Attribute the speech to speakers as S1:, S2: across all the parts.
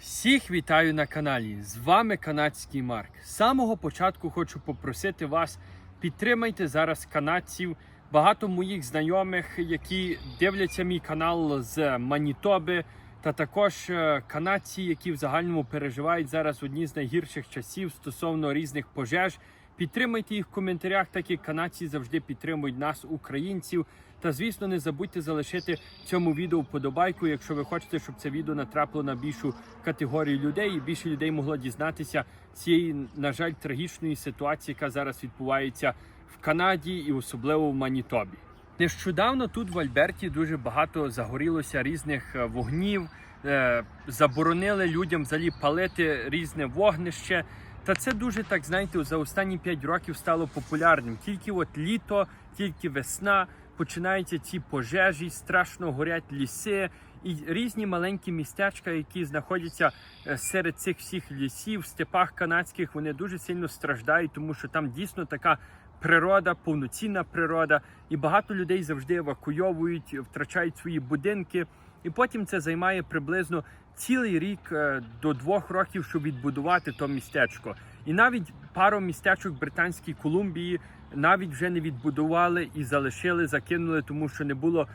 S1: Всіх вітаю на каналі. З вами канадський Марк. З самого початку хочу попросити вас, підтримайте зараз канадців. Багато моїх знайомих, які дивляться мій канал з Манітоби, та також е, канадці, які в загальному переживають зараз одні з найгірших часів стосовно різних пожеж. Підтримайте їх в коментарях, так як канадці завжди підтримують нас, українців. Та звісно, не забудьте залишити цьому відео вподобайку, якщо ви хочете, щоб це відео натрапило на більшу категорію людей, і більше людей могло дізнатися цієї, на жаль, трагічної ситуації, яка зараз відбувається в Канаді і особливо в Манітобі. Нещодавно тут в Альберті дуже багато загорілося різних е, вогнів, е, заборонили людям взагалі палити різне вогнище. Та це дуже так знаєте, за останні 5 років стало популярним. Тільки от літо, тільки весна починаються ці пожежі, страшно горять ліси і різні маленькі містечка, які знаходяться е, серед цих всіх лісів, степах канадських, вони дуже сильно страждають, тому що там дійсно така природа, повноцінна природа, і багато людей завжди евакуйовують, втрачають свої будинки. І потім це займає приблизно цілий рік е, до двох років, щоб відбудувати то містечко. І навіть пару містечок Британській Колумбії навіть вже не відбудували і залишили, закинули, тому що не було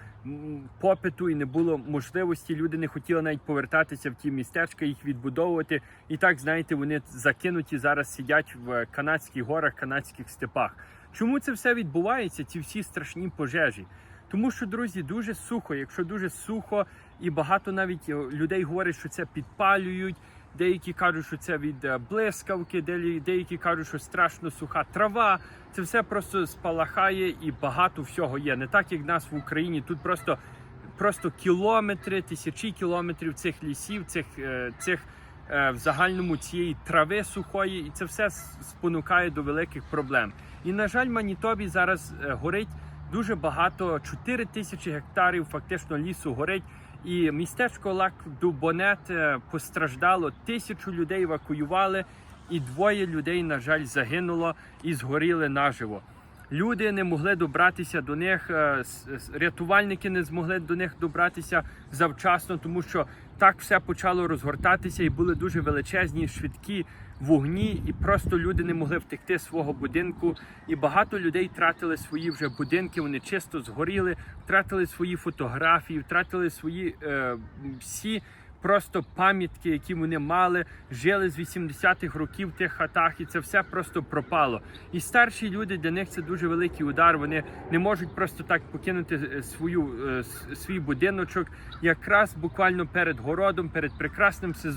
S1: попиту і не було можливості. Люди не хотіли навіть повертатися в ті містечка, їх відбудовувати. І так, знаєте, вони закинуті зараз сидять в канадських горах, канадських степах. Чому це все відбувається? Ці всі страшні пожежі? Тому що, друзі, дуже сухо. Якщо дуже сухо, і багато навіть е, людей говорять, що це підпалюють. Деякі кажуть, що це від е, блискавки, деякі кажуть, що страшно суха трава. Це все просто спалахає і багато всього є. Не так, як нас в Україні. Тут просто, просто кілометри, тисячі кілометрів цих лісів, цих, е, цих в загальному цієї трави сухої, і це все спонукає до великих проблем. І на жаль, Манітобі зараз горить дуже багато 4 тисячі гектарів фактично лісу горить. І містечко Лак Дубонет е, постраждало. Тисячу людей евакуювали, і двоє людей, на жаль, загинуло і згоріли наживо. Люди не могли добратися до них, е, рятувальники не змогли до них добратися завчасно, тому що так все почало розгортатися, і були дуже величезні, швидкі вогні, і просто люди не могли втекти з свого будинку. І багато людей втратили свої вже будинки. Вони чисто згоріли, втратили свої фотографії, втратили свої е, всі. Просто пам'ятки, які вони мали, жили з 80-х років в тих хатах, і це все просто пропало. І старші люди для них це дуже великий удар. Вони не можуть просто так покинути е, свою е, свій будиночок, якраз буквально перед городом, перед прекрасним сезоном.